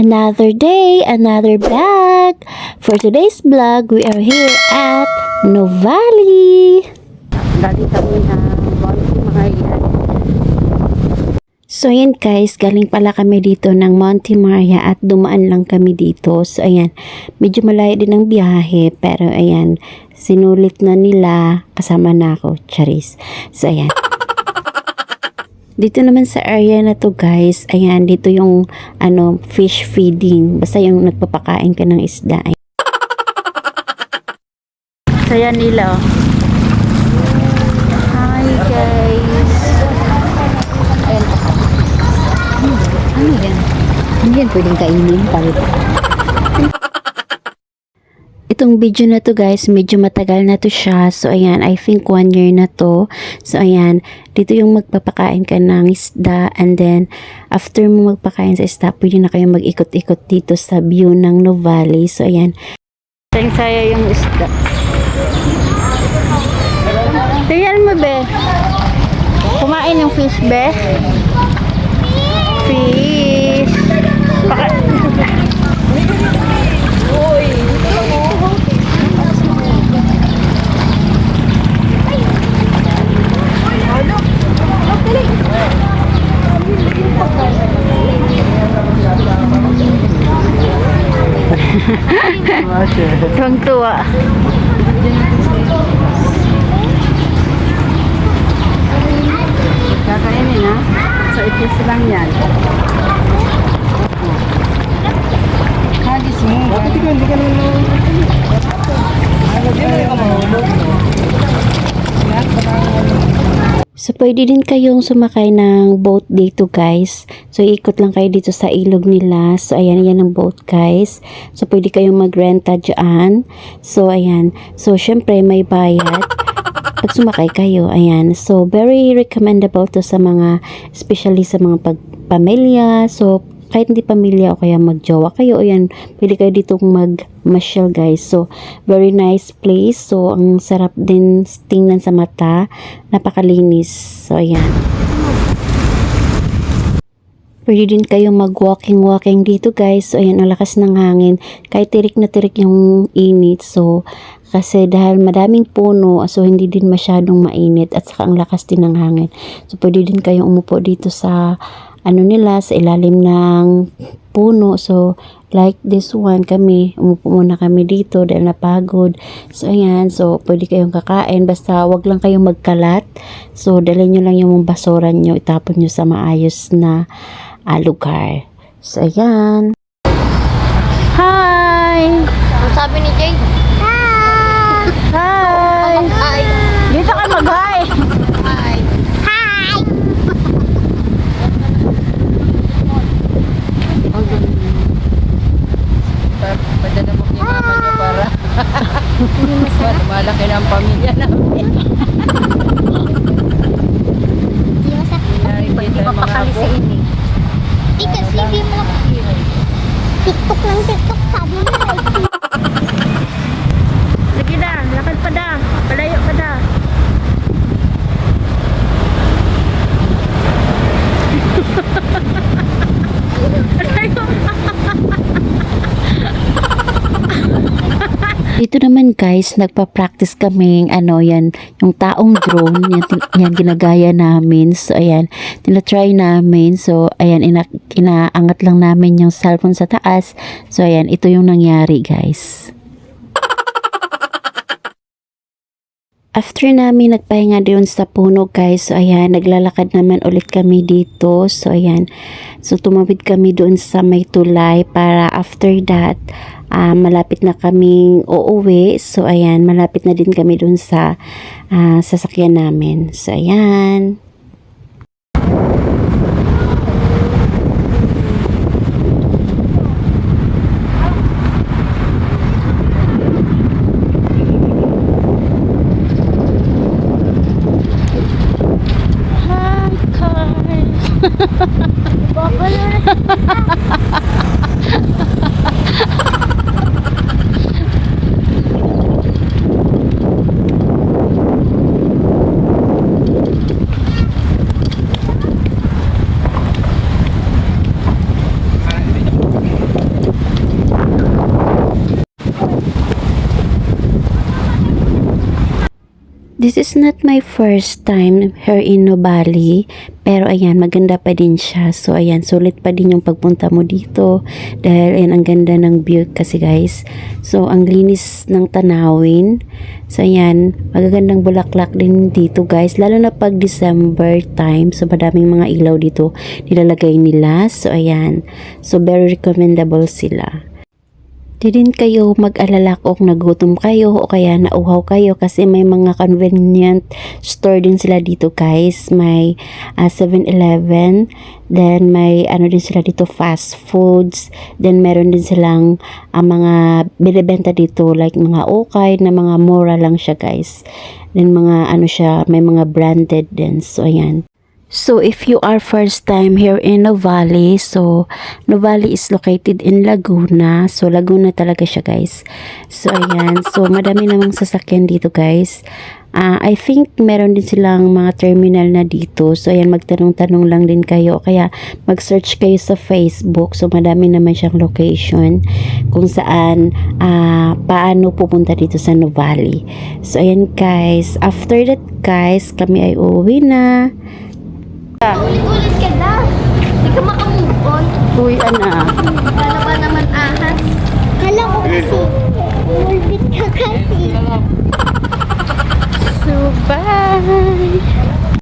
Another day, another vlog. For today's vlog, we are here at Novali. Dali kami na Monty Maria. So ayan guys, galing pala kami dito ng Monte Maria at dumaan lang kami dito. So ayan, medyo malayo din ang biyahe pero ayan, sinulit na nila kasama na ako, Charis. So ayan. Dito naman sa area na to guys, ayan, dito yung ano, fish feeding. Basta yung nagpapakain ka ng isda. Saya nila. oh. Hi guys. Ayan. Ano yan? Ano yan pwedeng kainin? Palit. Itong video na to guys, medyo matagal na to siya. So ayan, I think one year na to. So ayan, dito yung magpapakain ka ng isda and then after mo magpakain sa isda, pwede na kayo mag-ikot-ikot dito sa view ng Novali. So ayan, Sayang saya yung isda. Tingnan mo be. Kumain yung fish be. Fish. Tuwang tuwa. Kakainin ha? So, itis lang yan. Hagis mo. Bakit ikaw hindi ka naman So, pwede din kayong sumakay ng boat dito, guys. So, ikot lang kayo dito sa ilog nila. So, ayan, yan ang boat, guys. So, pwede kayong magrenta dyan. So, ayan. So, syempre, may bayad. Pag sumakay kayo, ayan. So, very recommendable to sa mga, especially sa mga pagpamilya. So, kahit hindi pamilya o kaya magjowa kayo, ayan, pwede kayo ditong mag-masyal guys. So, very nice place. So, ang sarap din tingnan sa mata. Napakalinis. So, ayan. Pwede din kayo mag-walking-walking dito guys. So, ayan, ang lakas ng hangin. Kahit tirik na tirik yung init. So, kasi dahil madaming puno, so hindi din masyadong mainit at saka ang lakas din ng hangin. So, pwede din kayong umupo dito sa ano nila, sa ilalim ng puno. So, like this one, kami, umupo muna kami dito dahil napagod. So, ayan. So, pwede kayong kakain. Basta, wag lang kayong magkalat. So, dalhin nyo lang yung basuran nyo. Itapon nyo sa maayos na ah, lugar. So, ayan. Hi! Ang sabi ni Jay, Hi! Hi! Dito ka mag-hi! Hi! Hi! Padala mo kay mama niyo para mas malaki na ang pamilya namin. Hindi masakit. Hindi pa Papakali sa ini. Di kasi hindi mo TikTok lang TikTok sabi mo eh. Sige na, lakad pa da. Palayo pa da. Dito naman guys, nagpa-practice kami ano yan, yung taong drone, yan, yan ginagaya namin. So ayan, tinatry namin. So ayan, ina, inaangat lang namin yung cellphone sa taas. So ayan, ito yung nangyari guys. After namin nagpahinga doon sa puno guys, so ayan, naglalakad naman ulit kami dito. So ayan, so tumawid kami doon sa may tulay para after that, ah, malapit na kaming uuwi. So ayan, malapit na din kami doon sa ah, sasakyan namin. So ayan. Hi, car! This is not my first time here in Nubali. Pero ayan, maganda pa din siya. So ayan, sulit pa din yung pagpunta mo dito. Dahil ayan, ang ganda ng view kasi guys. So ang linis ng tanawin. So ayan, magagandang bulaklak din dito guys. Lalo na pag December time. So madaming mga ilaw dito nilalagay nila. So ayan, so very recommendable sila. Di kayo mag-alala kung nagutom kayo o kaya nauhaw kayo kasi may mga convenient store din sila dito guys. May ah, 7-Eleven, then may ano din sila dito fast foods, then meron din silang ah, mga binibenta dito like mga okay na mga mura lang siya guys. Then mga ano siya, may mga branded din. So ayan. So if you are first time here in Novali, so Novali is located in Laguna. So Laguna talaga siya guys. So ayan, so madami namang sasakyan dito guys. Ah, I think meron din silang mga terminal na dito. So ayan, magtanong-tanong lang din kayo. Kaya mag-search kayo sa Facebook. So madami naman siyang location kung saan ah, paano pupunta dito sa Novali. So ayan guys, after that guys, kami ay uuwi na. Ulit-ulit ka na. Hindi ka makamove on. Uy, ana. Paano ba naman ahas? Kala ko kasi. Ulbit ka kasi. So, bye!